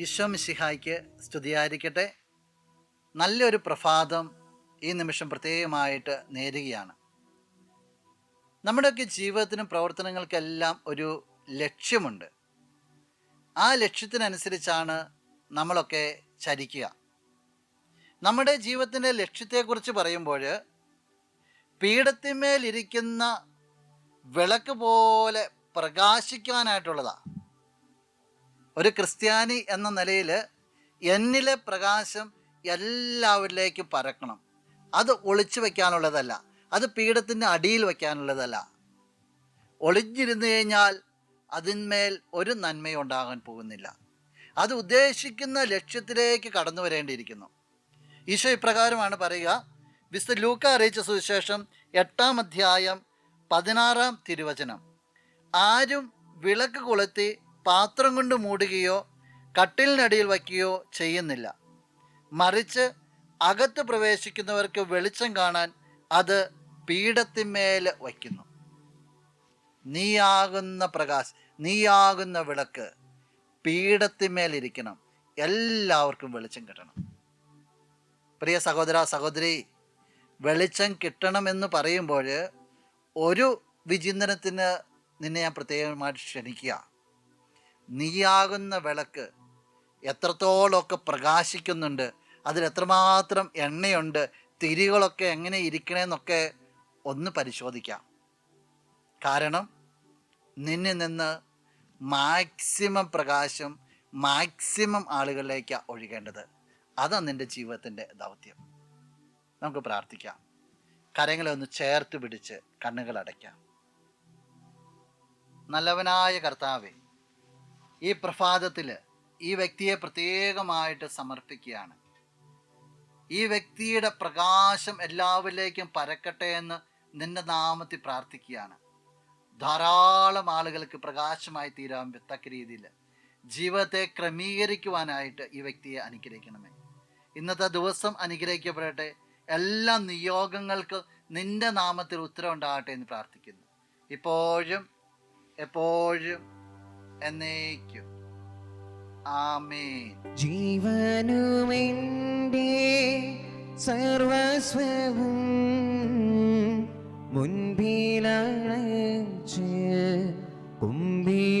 ഈശോ മിശിഹായ്ക്ക് സ്തുതിയായിരിക്കട്ടെ. നല്ലൊരു പ്രഭാതം ഈ നിമിഷം പ്രത്യേകമായിട്ട് നേരുകയാണ്. നമ്മുടെയൊക്കെ ജീവിതത്തിനും പ്രവർത്തനങ്ങൾക്കെല്ലാം ഒരു ലക്ഷ്യമുണ്ട്. ആ ലക്ഷ്യത്തിനനുസരിച്ചാണ് നമ്മളൊക്കെ ചരിക്കുക. നമ്മുടെ ജീവിതത്തിന്റെ ലക്ഷ്യത്തെക്കുറിച്ച് പറയുമ്പോൾ പീഠത്തിന്മേലിരിക്കുന്ന വിളക്ക് പോലെ പ്രകാശിക്കാനായിട്ടുള്ളതാണ് ഒരു ക്രിസ്ത്യാനി എന്ന നിലയിൽ എന്നിലെ പ്രകാശം എല്ലാവരിലേക്കും പരക്കണം. അത് ഒളിച്ചു വയ്ക്കാനുള്ളതല്ല. അത് പീഠത്തിന്റെ അടിയിൽ വയ്ക്കാനുള്ളതല്ല. ഒളിഞ്ഞിരുന്നു കഴിഞ്ഞാൽ അതിന്മേൽ ഒരു നന്മയും ഉണ്ടാകാൻ പോകുന്നില്ല. അത് ഉദ്ദേശിക്കുന്ന ലക്ഷ്യത്തിലേക്ക് കടന്നു വരേണ്ടിയിരിക്കുന്നു. ഈശോ ഇപ്രകാരമാണ് പറയുക വിശുദ്ധ ലൂക്ക അറിയിച്ച സുവിശേഷം എട്ടാം അധ്യായം പതിനാറാം തിരുവചനം. ആരും വിളക്ക് കൊളുത്തി പാത്രം കൊണ്ട് മൂടുകയോ കട്ടിലിനടിയിൽ വയ്ക്കുകയോ ചെയ്യുന്നില്ല. മറിച്ച് അകത്ത് പ്രവേശിക്കുന്നവർക്ക് വെളിച്ചം കാണാൻ അത് പീഠത്തിന്മേൽ വയ്ക്കുന്നു. നീയാകുന്ന പ്രകാശ് നീയാകുന്ന വിളക്ക് പീഠത്തിന്മേലിരിക്കണം എല്ലാവർക്കും വെളിച്ചം കിട്ടണം. പ്രിയ സഹോദര സഹോദരി വെളിച്ചം കിട്ടണമെന്ന് പറയുമ്പോൾ ഒരു വിചിന്തനത്തിന് നിന്നെ ഞാൻ പ്രത്യേകമായിട്ട് ക്ഷണിക്കുക. നീയാകുന്ന വിളക്ക് എത്രത്തോളമൊക്കെ പ്രകാശിക്കുന്നുണ്ട് അതിൽ എത്രമാത്രം എണ്ണയുണ്ട് തിരികളൊക്കെ എങ്ങനെ ഇരിക്കണമെന്നൊക്കെ ഒന്ന് പരിശോധിക്കാം. കാരണം നിന്നിൽ നിന്ന് മാക്സിമം പ്രകാശം മാക്സിമം ആളുകളിലേക്ക് ഒഴുകേണ്ടത് അതാണ് നിന്റെ ജീവിതത്തിന്റെ ദൗത്യം. നമുക്ക് പ്രാർത്ഥിക്കാം. കരങ്ങളെ ഒന്ന് ചേർത്ത് പിടിച്ച് കണ്ണുകൾ അടയ്ക്കാം നല്ലവനായ കർത്താവേ ഈ പ്രഭാതത്തിൽ ഈ വ്യക്തിയെ പ്രത്യേകമായിട്ട് സമർപ്പിക്കുകയാണ്. ഈ വ്യക്തിയുടെ പ്രകാശം എല്ലാവരിലേക്കും പരക്കട്ടെ എന്ന് നിന്റെ നാമത്തിൽ പ്രാർത്ഥിക്കുകയാണ്. ധാരാളം ആളുകൾക്ക് പ്രകാശമായി തീരാൻ തക്ക രീതിയിൽ ജീവിതത്തെ ക്രമീകരിക്കുവാനായിട്ട് ഈ വ്യക്തിയെ അനുഗ്രഹിക്കണമേ. ഇന്നത്തെ ദിവസം അനുഗ്രഹിക്കപ്പെടട്ടെ. എല്ലാ നിയോഗങ്ങൾക്ക് നിന്റെ നാമത്തിൽ ഉത്തരവുണ്ടാകട്ടെ എന്ന് പ്രാർത്ഥിക്കുന്നു. ഇപ്പോഴും എപ്പോഴും എന്നേക്കും. ആമേൻ. ജീവനുമെന്റെ സർവസ്വവും മുൻപിലണച്ച് കുമ്പിടും